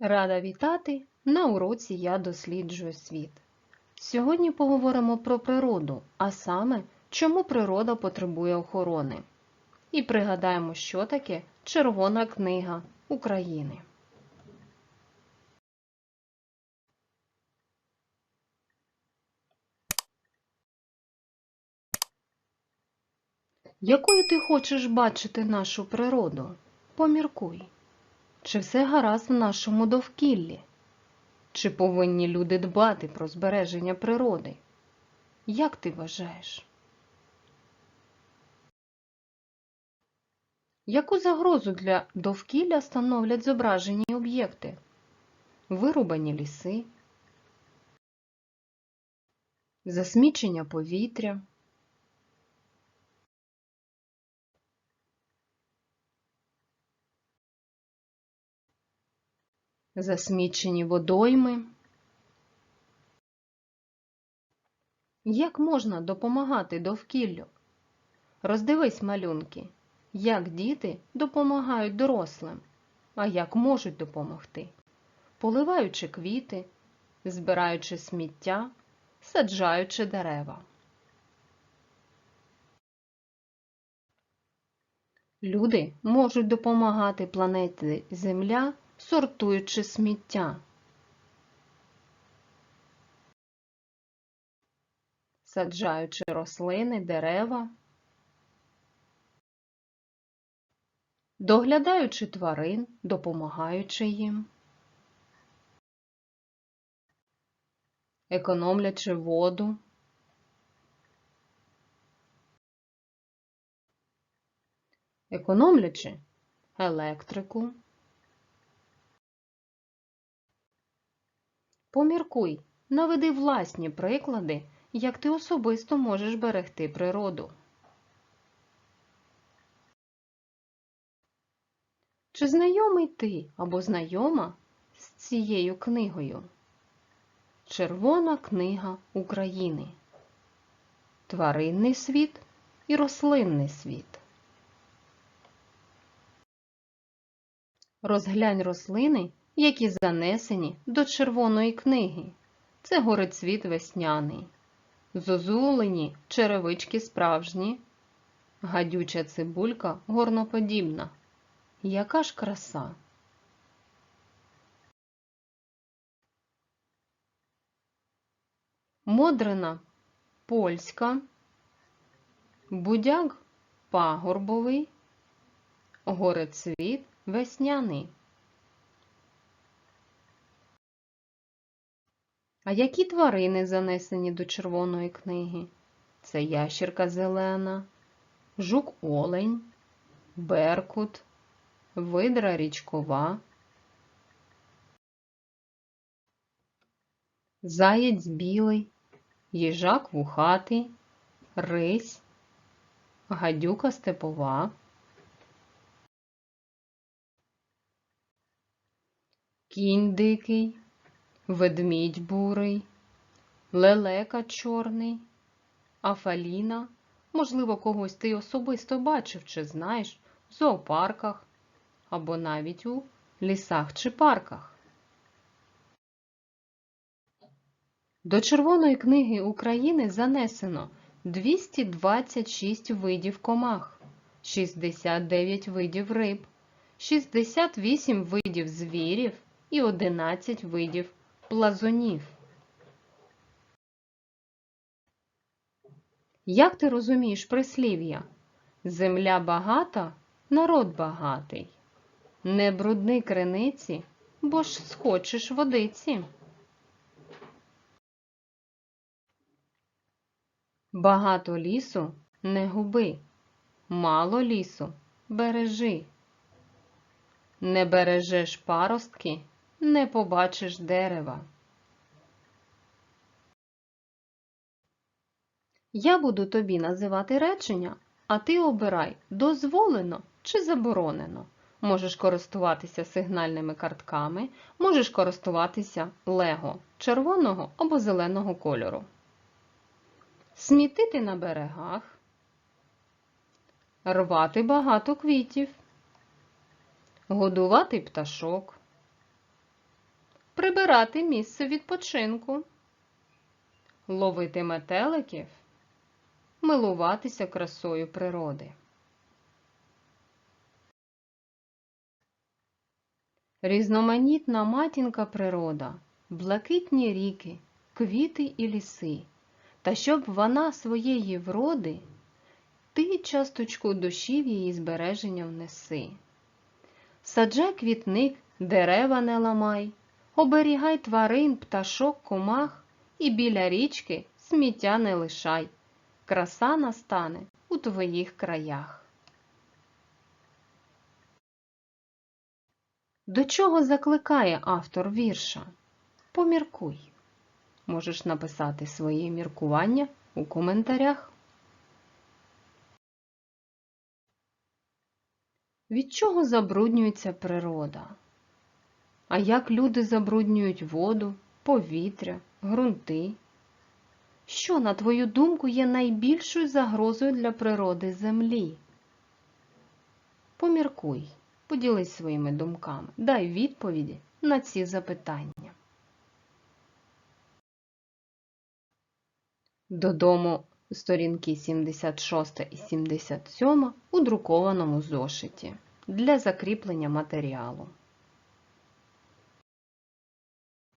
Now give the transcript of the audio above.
Рада вітати на уроці Я досліджую світ. Сьогодні поговоримо про природу, а саме, чому природа потребує охорони. І пригадаємо, що таке Червона книга України. Якою ти хочеш бачити нашу природу? Поміркуй. Чи все гаразд в нашому довкіллі? Чи повинні люди дбати про збереження природи? Як ти вважаєш? Яку загрозу для довкілля становлять зображені об'єкти? Вирубані ліси, засмічення повітря, засмічені водойми. Як можна допомагати довкіллю? Роздивись малюнки, як діти допомагають дорослим, а як можуть допомогти, поливаючи квіти, збираючи сміття, саджаючи дерева. Люди можуть допомагати планеті Земля сортуючи сміття. Саджаючи рослини, дерева, доглядаючи тварин, допомагаючи їм, економлячи воду, економлячи електрику. Поміркуй, наведи власні приклади, як ти особисто можеш берегти природу. Чи знайомий ти або знайома з цією книгою? Червона книга України. Тваринний світ і рослинний світ. Розглянь рослини які занесені до червоної книги. Це горицвіт весняний, зозулені черевички справжні, гадюча цибулька горноподібна. Яка ж краса! Модрина польська, будяк пагорбовий, горецвіт весняний. А які тварини занесені до червоної книги? Це ящірка зелена, жук олень, беркут, видра річкова, заєць білий, їжак вухатий, рись, гадюка степова, кінь дикий ведмідь бурий, лелека чорний, афаліна, можливо, когось ти особисто бачив чи знаєш в зоопарках або навіть у лісах чи парках. До Червоної книги України занесено 226 видів комах, 69 видів риб, 68 видів звірів і 11 видів плазунів. Як ти розумієш прислів'я? Земля багата, народ багатий. Не брудни криниці, бо ж схочеш водиці. Багато лісу не губи, мало лісу бережи. Не бережеш паростки, не побачиш дерева. Я буду тобі називати речення, а ти обирай, дозволено чи заборонено. Можеш користуватися сигнальними картками, можеш користуватися лего червоного або зеленого кольору. Смітити на берегах, рвати багато квітів, годувати пташок, прибирати місце відпочинку, ловити метеликів, милуватися красою природи. Різноманітна матінка природа, блакитні ріки, квіти і ліси, та щоб вона своєї вроди, ти часточку душі в її збереження внеси. Саджай квітник, дерева не ламай, оберігай тварин, пташок, комах, і біля річки сміття не лишай. Краса настане у твоїх краях. До чого закликає автор вірша? Поміркуй. Можеш написати своє міркування у коментарях. Від чого забруднюється природа? А як люди забруднюють воду, повітря, ґрунти? Що, на твою думку, є найбільшою загрозою для природи Землі? Поміркуй, поділись своїми думками, дай відповіді на ці запитання. Додому сторінки 76 і 77 у друкованому зошиті для закріплення матеріалу.